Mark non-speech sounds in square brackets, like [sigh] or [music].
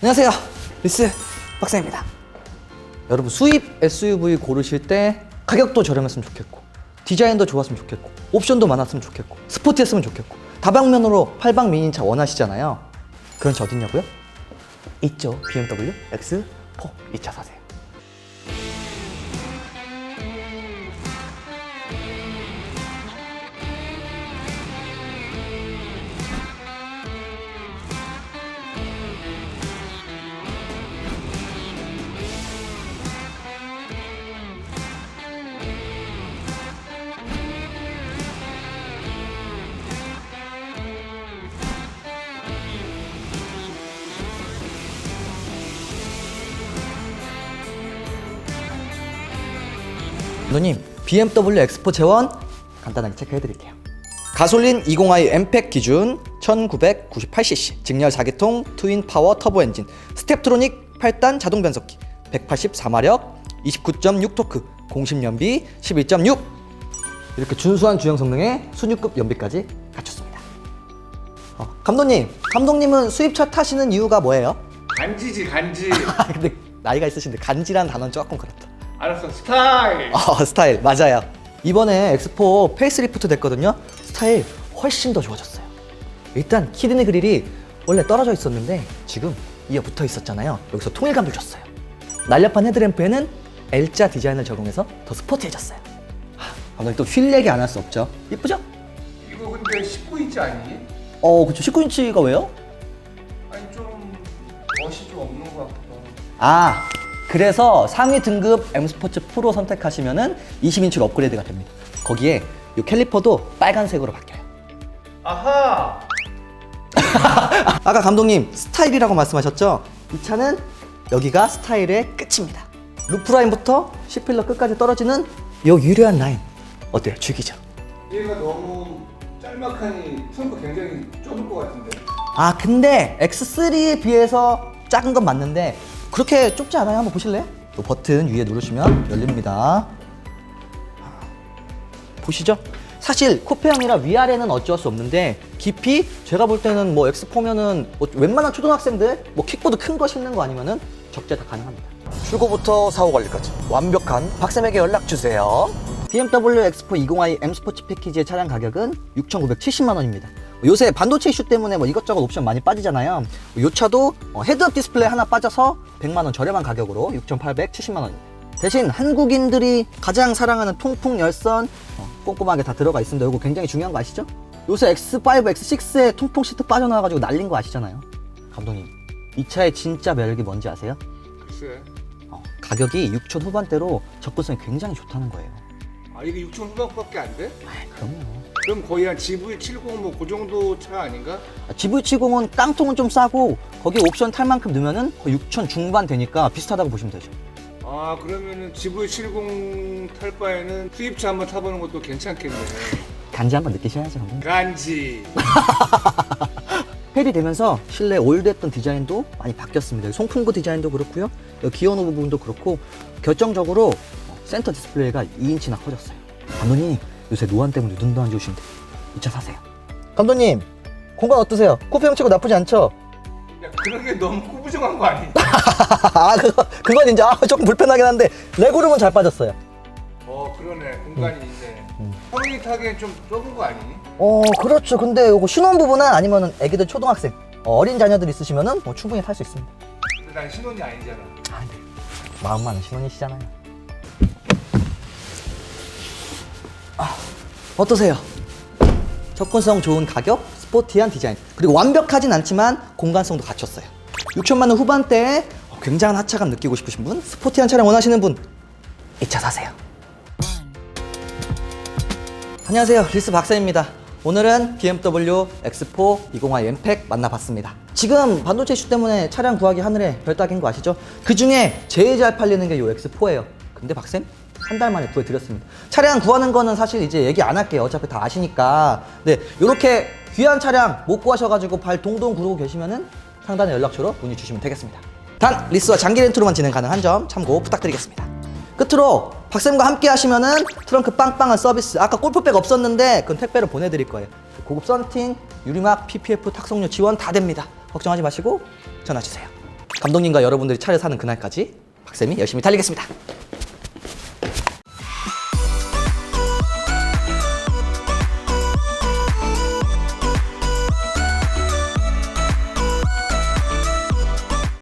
안녕하세요. 리스 박사입니다. 여러분 수입 SUV 고르실 때 가격도 저렴했으면 좋겠고 디자인도 좋았으면 좋겠고 옵션도 많았으면 좋겠고 스포티했으면 좋겠고 다방면으로 팔방 미니차 원하시잖아요. 그런 저 어딨냐고요? 있죠. BMW X4 이차 사세요. 감독님, BMW X4 재원 간단하게 체크해 드릴게요. 가솔린 20i 엠팩 기준 1998cc, 직렬 4기통 트윈 파워 터보 엔진, 스텝트로닉 8단 자동 변속기, 184마력, 29.6 토크, 공심 연비 11.6 이렇게 준수한 주행 성능에 순유급 연비까지 갖췄습니다. 어, 감독님, 감독님은 수입차 타시는 이유가 뭐예요? 간지지 간지 아, [laughs] 근데 나이가 있으신데 간지란 단어는 조금 그렇다. 알았어 스타일 어, 스타일 맞아요. 이번에 X4 페이스리프트 됐거든요. 스타일 훨씬 더 좋아졌어요. 일단 키드니 그릴이 원래 떨어져 있었는데 지금 이어 붙어 있었잖아요. 여기서 통일감도 줬어요. 날렵한 헤드램프에는 L자 디자인을 적용해서 더 스포티해졌어요. 하, 감독님 또휠 얘기 안 할 수 없죠. 이쁘죠? 이거 근데 19인치 아니니? 어, 그쵸. 19인치가 왜요? 아니 좀 멋이 좀 없는 것 같기도 하고 아, 그래서 상위 등급 M 스포츠 프로 선택하시면은 20인치로 업그레이드가 됩니다. 거기에 이 캘리퍼도 빨간색으로 바뀌어요. 아하 [laughs] 아까 감독님 스타일이라고 말씀하셨죠? 이 차는 여기가 스타일의 끝입니다. 루프 라인부터 C필러 끝까지 떨어지는 요 유려한 라인 어때요? 죽이죠? 얘가 너무 짤막하니 트렁크 굉장히 좁을 것 같은데 아 근데 X3에 비해서 작은 건 맞는데 그렇게 좁지 않아요? 한번 보실래요? 또 버튼 위에 누르시면 열립니다. 보시죠? 사실 쿠페형이라 위아래는 어쩔 수 없는데 깊이 제가 볼 때는 뭐 X4면은 뭐 웬만한 초등학생들 뭐 킥보드 큰거 싣는 거 아니면은 적재 다 가능합니다. 출고부터 사고 관리까지 완벽한 박쌤에게 연락 주세요. BMW X4 20i M 스포츠 패키지의 차량 가격은 6,970만 원입니다. 요새 반도체 이슈 때문에 뭐 이것저것 옵션 많이 빠지잖아요. 이 차도 어, 헤드업 디스플레이 하나 빠져서 100만 원 저렴한 가격으로 6,870만 원입니다. 대신 한국인들이 가장 사랑하는 통풍 열선 어, 꼼꼼하게 다 들어가 있습니다. 이거 굉장히 중요한 거 아시죠? 요새 X5, X6에 통풍 시트 빠져나와가지고 날린 거 아시잖아요. 감독님, 이 차의 진짜 매력이 뭔지 아세요? 글쎄 어, 가격이 6천 후반대로 접근성이 굉장히 좋다는 거예요. 아 이게 6천 후반밖에 안 돼? 아, 그럼요. 그럼 거의 한 GV70 뭐 그 정도 차 아닌가? 아, GV70은 깡통은 좀 싸고 거기에 옵션 탈 만큼 넣으면은 거의 6천 중반 되니까 비슷하다고 보시면 되죠. 아 그러면은 GV70 탈 바에는 수입차 한번 타보는 것도 괜찮겠네 간지 한번 느끼셔야죠. 간지 [laughs] 헬이 되면서 실내 올드했던 디자인도 많이 바뀌었습니다. 송풍구 디자인도 그렇고요. 기어노 부분도 그렇고 결정적으로 센터 디스플레이가 2인치나 커졌어요. 감독님 요새 노안 때문에 눈도 안 좋으신데 이 차 사세요. 감독님 공간 어떠세요? 쿠페 형 치고 나쁘지 않죠? 야 그런 게 너무 꾸부정한 거 아니니? [laughs] 아 그거 그건 이제 아, 조금 불편하긴 한데 레고룸은 잘 빠졌어요. 어 그러네 공간이 있네 음. 형이 타기엔 좀 좁은 거 아니니? 어 그렇죠. 근데 이거 신혼부부나 아니면은 애기들 초등학생 어, 어린 자녀들 있으시면은 뭐 충분히 탈 수 있습니다. 근데 난 신혼이 아니잖아 아, 네. 마음만은 신혼이시잖아요. 어떠세요? 접근성 좋은 가격, 스포티한 디자인, 그리고 완벽하진 않지만 공간성도 갖췄어요. 6천만 원 후반대에 굉장한 하차감 느끼고 싶으신 분, 스포티한 차량 원하시는 분, 이 차 사세요. 안녕하세요. 리스 박사입니다. 오늘은 BMW X4 20i 엠팩 만나봤습니다. 지금 반도체 이슈 때문에 차량 구하기 하늘에 별 따긴 거 아시죠? 그 중에 제일 잘 팔리는 게 이 X4예요. 근데 박쌤 한 달 만에 구해드렸습니다. 차량 구하는 거는 사실 이제 얘기 안 할게요. 어차피 다 아시니까. 네, 이렇게 귀한 차량 못 구하셔가지고 발 동동 구르고 계시면은 상단의 연락처로 문의 주시면 되겠습니다. 단 리스와 장기 렌트로만 진행 가능한 점 참고 부탁드리겠습니다. 끝으로 박쌤과 함께 하시면은 트렁크 빵빵한 서비스 아까 골프백 없었는데 그건 택배로 보내드릴 거예요 고급 썬팅, 유리막, PPF 탁송료 지원 다 됩니다. 걱정하지 마시고 전화 주세요. 감독님과 여러분들이 차를 사는 그날까지 박쌤이 열심히 달리겠습니다.